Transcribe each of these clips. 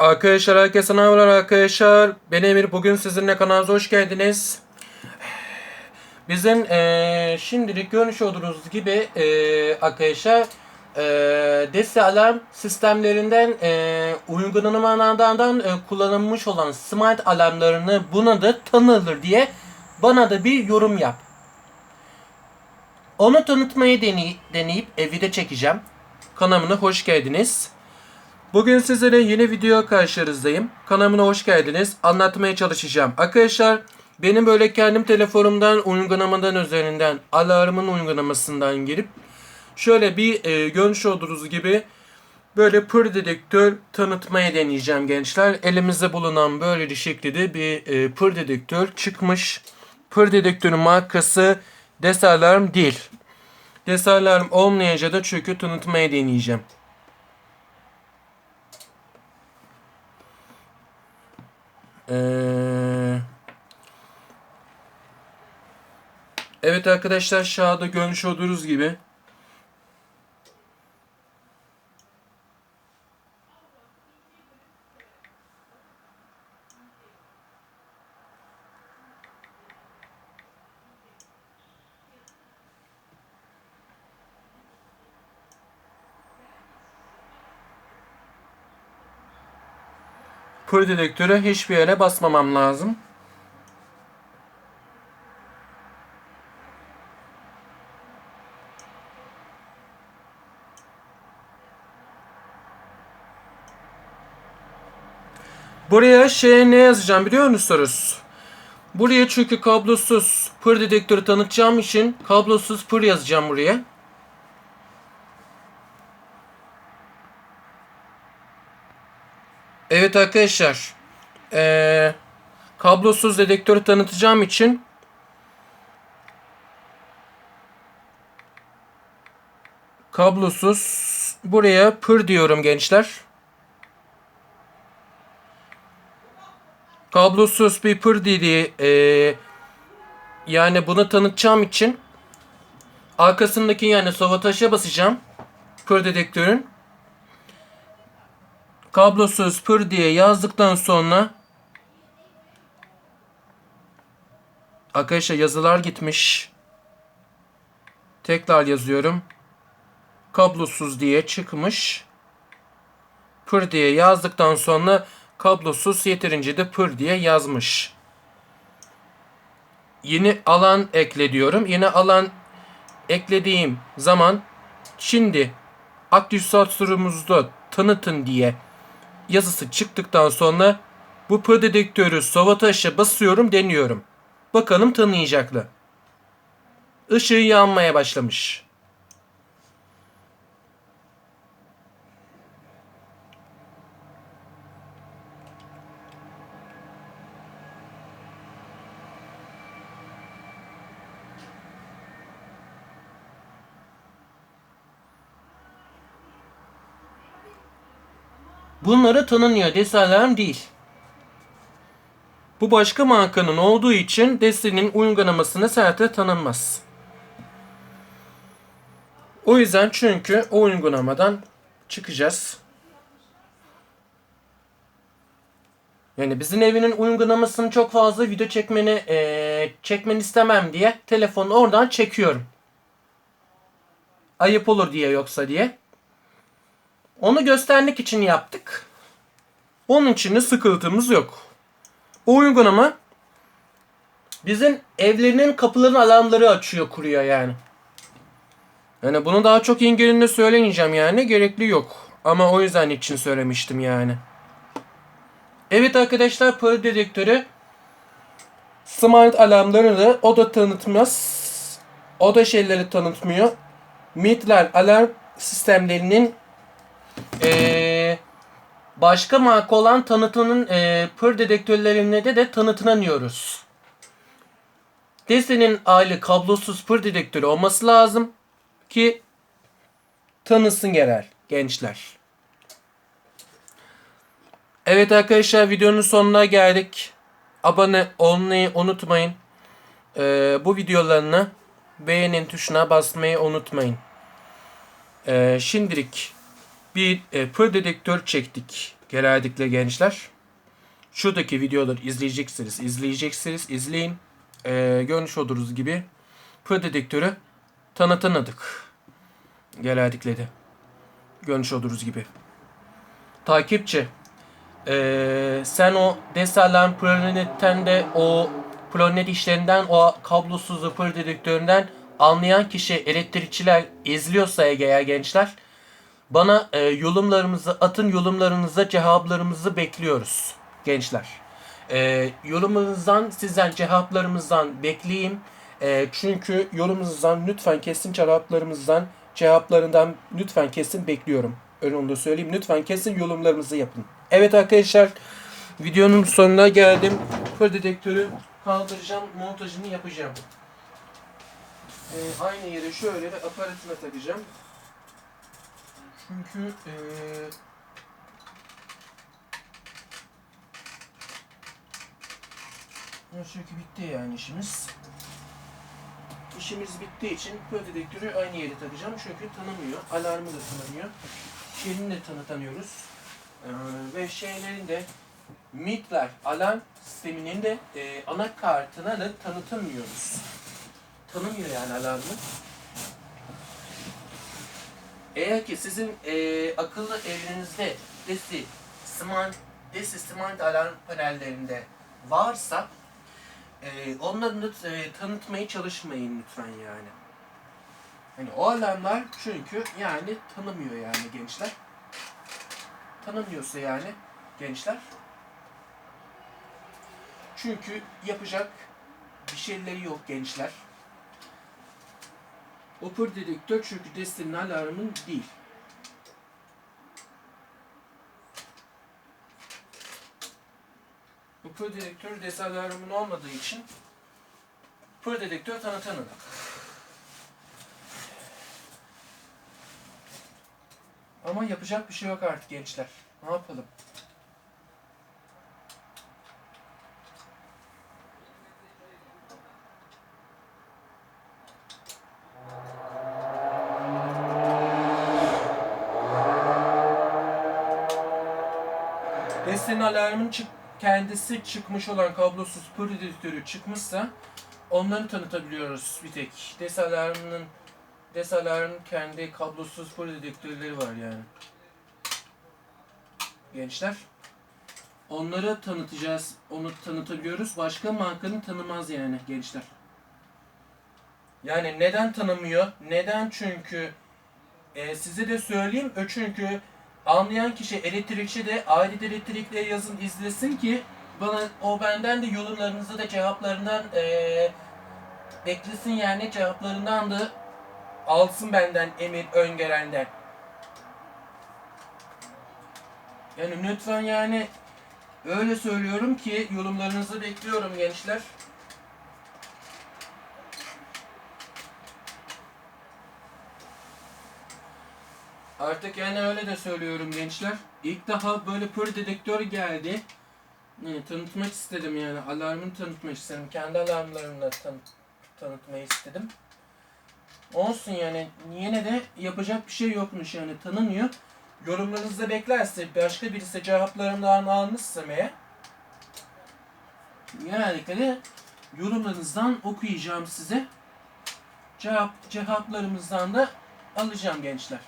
Arkadaşlar herkese merhabalar arkadaşlar. Ben Emir. Bugün sizinle kanalımıza hoş geldiniz. Bizim eee şimdilik görmüş olduğunuz gibi eee arkadaşlar eee deste alarm sistemlerinden eee uygulamalardan eee, kullanılmış olan smart alarmlarını buna da tanılır diye bana da bir yorum yap. Onu tanıtmayı deney deneyip evde çekeceğim. Kanalıma hoş geldiniz. Bugün sizlere yeni video karşınızdayım. Kanalıma hoş geldiniz. Anlatmaya çalışacağım. Arkadaşlar benim böyle kendim telefonumdan uygulamadan üzerinden alarmın uygulamasından girip şöyle bir e, görmüş olduğunuz gibi böyle pır dedektör tanıtmaya deneyeceğim gençler. Elimizde bulunan böyle bir şekilde bir e, pır dedektör çıkmış. Pır dedektörün markası Desalarm değil. Desalarm olmayacak da çünkü tanıtmaya deneyeceğim. Ee, evet arkadaşlar aşağıda görmüş olduğunuz gibi pır dedektörü hiçbir yere basmamam lazım. Buraya şey ne yazacağım biliyor musunuz? Buraya çünkü kablosuz pır dedektörü tanıtacağım için kablosuz pır yazacağım buraya. Evet arkadaşlar. Ee, kablosuz dedektörü tanıtacağım için kablosuz buraya pır diyorum gençler. Kablosuz bir pır dediği ee, yani bunu tanıtacağım için arkasındaki yani sovataşa basacağım pır dedektörün kablosuz pır diye yazdıktan sonra arkadaşlar yazılar gitmiş. Tekrar yazıyorum. Kablosuz diye çıkmış. Pır diye yazdıktan sonra kablosuz yeterince de pır diye yazmış. Yeni alan ekle diyorum. Yeni alan eklediğim zaman şimdi aktif sansürümüzde tanıtın diye yazısı çıktıktan sonra bu pır dedektörü sovataşa basıyorum deniyorum. Bakalım tanıyacaklı. Işığı yanmaya başlamış. Bunları tanınıyor. Desalarm değil. Bu başka markanın olduğu için Destiny'nin uygulamasını serte tanınmaz. O yüzden çünkü o uygulamadan çıkacağız. Yani bizim evinin uygulamasını çok fazla video çekmeni eee çekmeni istemem diye telefonu oradan çekiyorum. Ayıp olur diye yoksa diye. Onu göstermek için yaptık. Onun için de sıkıntımız yok. O uygulama bizim evlerinin kapıların alarmları açıyor kuruyor yani. Yani bunu daha çok İngilizce söylemeyeceğim yani gerekli yok. Ama o yüzden için söylemiştim yani. Evet arkadaşlar pır dedektörü smart alarmları da o da tanıtmaz. O da şeyleri tanıtmıyor. Midler alarm sistemlerinin eee başka marka olan tanıtının eee pır dedektörlerinde de, de tanıtınamıyoruz. Destiny'nin aile kablosuz pır dedektörü olması lazım ki tanısın genel gençler. Evet arkadaşlar videonun sonuna geldik. Abone olmayı unutmayın. Ee, bu videolarını beğenin tuşuna basmayı unutmayın. Ee, şimdilik bir e, pır dedektör çektik. Genellikle gençler. Şuradaki videoları izleyeceksiniz. izleyeceksiniz. izleyin. Ee, görmüş olduğunuz gibi pır dedektörü tanıtanadık. Genellikle de. Görmüş olduğunuz gibi. Takipçi. Ee, sen o Desalan Planet'ten de o planet işlerinden o kablosuz pır dedektöründen anlayan kişi elektrikçiler izliyorsa eğer gençler bana e, yorumlarımızı atın yorumlarınıza cevaplarımızı bekliyoruz gençler. E, yorumunuzdan sizden cevaplarımızdan bekleyeyim. E, çünkü yorumunuzdan lütfen kesin cevaplarımızdan cevaplarından lütfen kesin bekliyorum. Öyle onu da söyleyeyim. Lütfen kesin yorumlarımızı yapın. Evet arkadaşlar videonun sonuna geldim. Fır dedektörü kaldıracağım. Montajını yapacağım. E, aynı yere şöyle bir aparatına takacağım. Çünkü e, çünkü bitti yani işimiz. İşimiz bittiği için pöl dedektörü aynı yere takacağım çünkü tanımıyor. Alarmı da tanımıyor. Şeyini de tanıtamıyoruz. Ee, ve şeylerin de MIT'ler alarm sisteminin de e, anakartına da tanıtamıyoruz. Tanımıyor yani alarmı. Eğer ki sizin e, akıllı evinizde DESI Smart, DESI Smart alarm panellerinde varsa e, onları da e, tanıtmaya çalışmayın lütfen yani. Hani o alarmlar çünkü yani tanımıyor yani gençler. Tanımıyorsa yani gençler. Çünkü yapacak bir şeyleri yok gençler. Upper dedektör çünkü Destiny'nin alarmın değil. Upper dedektör Desi alarmın olmadığı için Upper dedektör tanıtanı. Ama yapacak bir şey yok artık gençler. Ne yapalım? Destiny alarmın çık kendisi çıkmış olan kablosuz pır dedektörü çıkmışsa onları tanıtabiliyoruz bir tek. Des alarmının Des alarmın kendi kablosuz pır dedektörleri var yani. Gençler. Onları tanıtacağız. Onu tanıtabiliyoruz. Başka markanın tanımaz yani gençler. Yani neden tanımıyor? Neden çünkü e, size de söyleyeyim. Ö çünkü anlayan kişi elektrikçi de aile elektrikle yazın izlesin ki bana o benden de yorumlarınızı da cevaplarından eee beklesin yani cevaplarından da alsın benden emir öngörenden. Yani lütfen yani öyle söylüyorum ki yorumlarınızı bekliyorum gençler. Artık yani öyle de söylüyorum gençler. İlk daha böyle pır dedektör geldi. Yani tanıtmak istedim yani. Alarmını tanıtmak istedim. Kendi alarmlarımla tan tanıtmayı istedim. Olsun yani. Yine de yapacak bir şey yokmuş yani. Tanınıyor. Yorumlarınızı beklerse başka birisi cevaplarımdan almışsa eğer genellikle de yorumlarınızdan okuyacağım size. Cevap, cevaplarımızdan da alacağım gençler.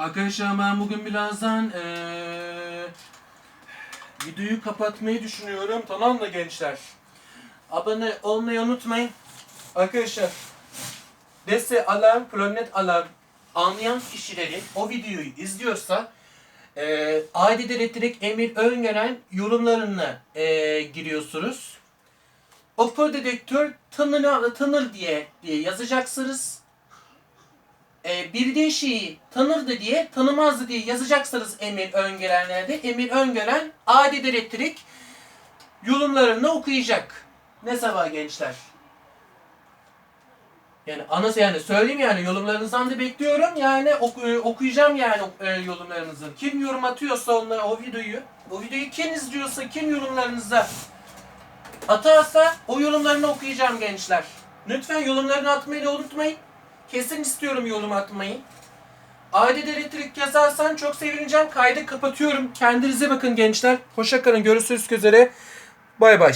Arkadaşlar ben bugün birazdan eee, videoyu kapatmayı düşünüyorum. Tamam mı gençler? Abone olmayı unutmayın. Arkadaşlar Dese Alarm, Planet Alarm anlayan kişileri o videoyu izliyorsa eee Aydid Elektrik Emir Öngören yorumlarına eee, giriyorsunuz. Oppo dedektör tanır, tanır diye, diye yazacaksınız. E, bildiği şeyi tanırdı diye, tanımazdı diye yazacaksınız Emir Öngörenler'de. Emir Öngören Aydid Elektrik yorumlarını okuyacak. Ne sabah gençler? Yani anası yani söyleyeyim yani yorumlarınızdan da bekliyorum. Yani oku- okuyacağım yani e, yorumlarınızı. Kim yorum atıyorsa onlara o videoyu, o videoyu kim izliyorsa, kim yorumlarınıza atarsa o yorumlarını okuyacağım gençler. Lütfen yorumlarını atmayı da unutmayın. Kesin istiyorum yorum atmayı. Aile elektrik yazarsan çok sevineceğim. Kaydı kapatıyorum. Kendinize bakın gençler. Hoşça kalın. Görüşürüz üzere. Bay bay.